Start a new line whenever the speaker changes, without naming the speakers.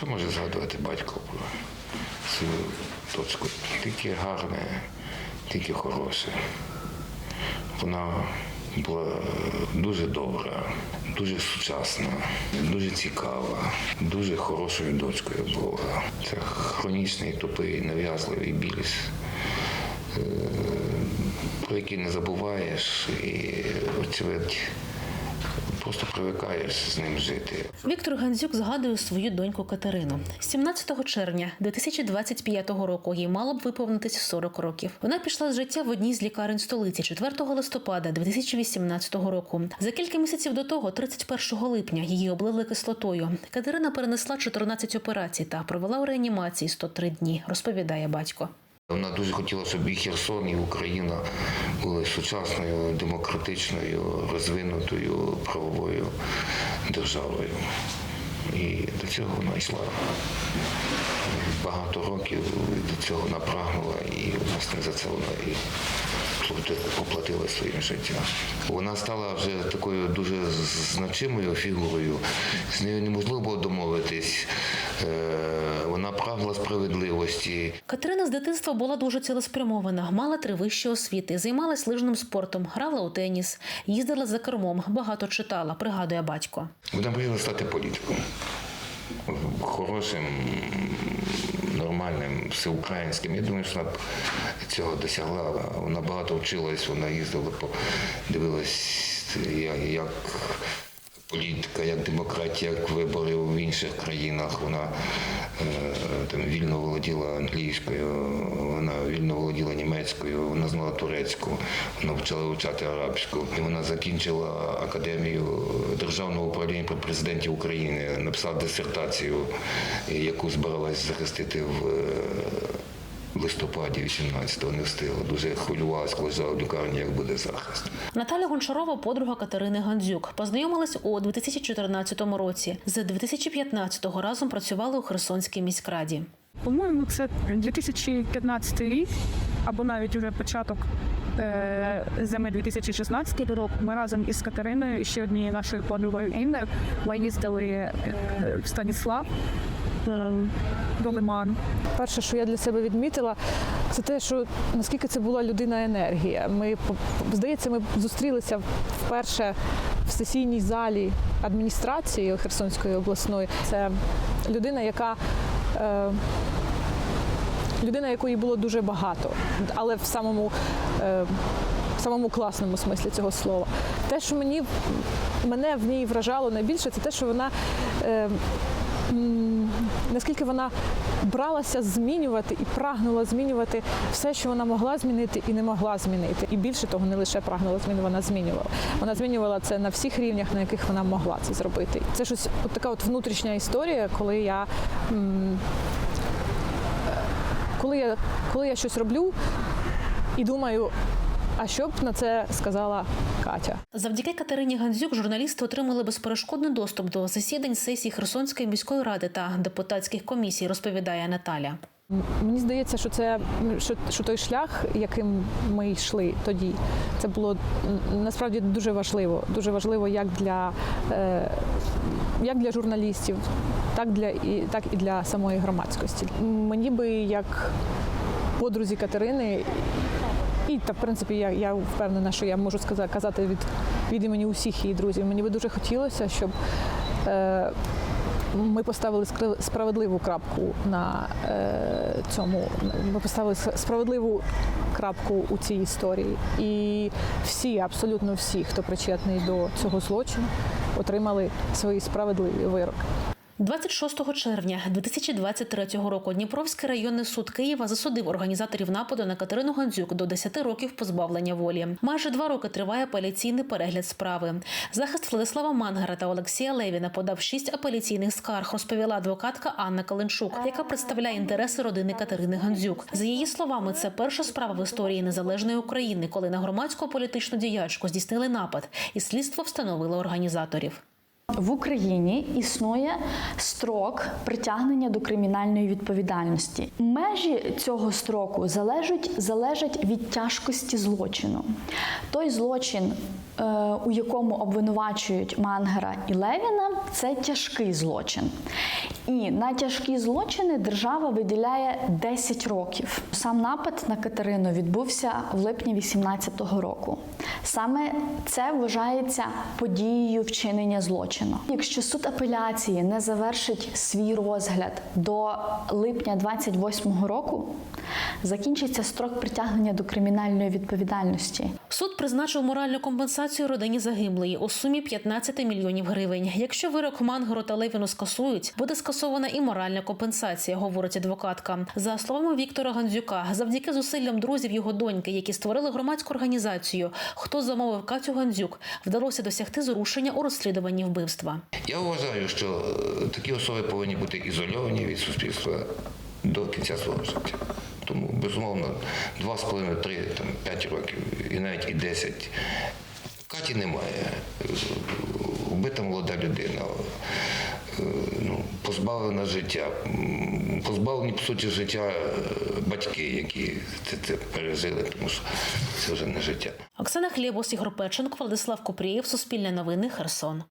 Що може згадувати батько про свою дочку? Тільки гарне, тільки хороше. Вона була дуже добра, дуже сучасна, дуже цікава, дуже хорошою дочкою була. Це хронічний, тупий, нав'язливий біль, е, про який не забуваєш і очевидь, просто привикаєш з ним жити.
Віктор Гандзюк згадує свою доньку Катерину. 17 червня 2025 року їй мало б виповнитись 40 років. Вона пішла з життя в одній з лікарень столиці 4 листопада 2018 року. За кілька місяців до того, 31 липня, її облили кислотою. Катерина перенесла 14 операцій та провела у реанімації 103 дні, розповідає батько.
Вона дуже хотіла, щоб і Херсон, і Україна були сучасною, демократичною, розвинутою правовою державою. І до цього вона йшла багато років, до цього вона прагнула, і власне за це вона і поплатила своїм життям. Вона стала вже такою дуже значимою фігурою. З нею неможливо було домовитись. Е, Вона прагнула справедливості.
Катерина з дитинства була дуже цілеспрямована, мала три вищі освіти, займалась лижним спортом, грала у теніс, їздила за кермом, багато читала, пригадує батько.
Вона мріяла стати політиком. Хорошим, нормальним, всеукраїнським. Я думаю, що вона цього досягла. Вона багато вчилась, вона їздила, дивилась, як політика, як демократія, як вибори в інших країнах. Вона е, там вільно володіла англійською, вона вільно володіла німецькою, вона знала турецьку, вона почала вивчати арабську. І вона закінчила академію державного управління при президенті України, написала дисертацію, яку збиралась захистити в. В листопаді 18-го не встигла. Дуже хвилювалась, коли в лікарні, як буде захист.
Наталя Гончарова, подруга Катерини Гандзюк, познайомились у 2014 році. З 2015-го разом працювали у Херсонській міськраді.
По-моєму, це 2015 рік, або навіть вже початок е, зими 2016 року. Ми разом із Катериною і ще однією нашою подругою Інною ми їздили е, в Станіслав е, до.
Перше, що я для себе відмітила, це те, що наскільки це була людина енергія. Ми здається, ми зустрілися вперше в сесійній залі адміністрації Херсонської обласної. Це людина, яка е, людина, якої було дуже багато, але в самому. Е, в самому класному смислі цього слова. Те, що мені мене в ній вражало найбільше, це те, що вона е, наскільки вона бралася змінювати і прагнула змінювати все, що вона могла змінити і не могла змінити. І більше того, не лише прагнула змінити, вона змінювала. Вона змінювала це на всіх рівнях, на яких вона могла це зробити. Це щось от така от внутрішня історія, коли я. коли я, коли я щось роблю і думаю, а що б на це сказала Катя?
Завдяки Катерині Гандзюк журналісти отримали безперешкодний доступ до засідань сесій Херсонської міської ради та депутатських комісій, розповідає Наталя.
Мені здається, що це що, що той шлях, яким ми йшли тоді, це було насправді дуже важливо. Дуже важливо як для, е, як для журналістів, так для і так і для самої громадськості. Мені би як подрузі Катерини. І та в принципі я, я впевнена, що я можу сказати казати від, від імені усіх її друзів. Мені би дуже хотілося, щоб е, ми поставили справедливу крапку на е, цьому. Ми поставили справедливу крапку у цій історії. І всі, абсолютно всі, хто причетний до цього злочину, отримали свої справедливі вироки.
26 червня 2023 року Дніпровський районний суд Києва засудив організаторів нападу на Катерину Гандзюк до 10 років позбавлення волі. Майже два роки триває апеляційний перегляд справи. Захист Владислава Мангера та Олексія Левіна подав шість апеляційних скарг, розповіла адвокатка Анна Каленчук, яка представляє інтереси родини Катерини Гандзюк. За її словами, це перша справа в історії незалежної України, коли на громадську політичну діячку здійснили напад, і слідство встановило організаторів.
В Україні існує строк притягнення до кримінальної відповідальності. Межі цього строку залежать, залежать від тяжкості злочину. Той злочин, у якому обвинувачують Мангера і Левіна, це тяжкий злочин. І на тяжкі злочини держава виділяє 10 років. Сам напад на Катерину відбувся в липні 18-го року. Саме це вважається подією вчинення злочину. Якщо суд апеляції не завершить свій розгляд до липня 28-го року, закінчиться строк притягнення до кримінальної відповідальності.
Суд призначив моральну компенсацію родині загиблої у сумі 15 мільйонів гривень. Якщо вирок Мангеру та Левіну скасують, буде скасована і моральна компенсація, говорить адвокатка. За словами Віктора Гандзюка, завдяки зусиллям друзів його доньки, які створили громадську організацію, хто замовив Катю Гандзюк, вдалося досягти зрушення у розслідуванні вбивства.
Я вважаю, що е, такі особи повинні бути ізольовані від суспільства до кінця свого життя. Тому, безумовно, 2,5, 3, там, 5 років і навіть і 10. Каті немає. Вбита молода людина, е, ну, позбавлена життя, позбавлені, по суті, життя е, батьки, які це, це пережили, тому що це вже не життя.
Оксана Хлєбус, Ігор Печенко, Владислав Купрієв, Суспільне новини, Херсон.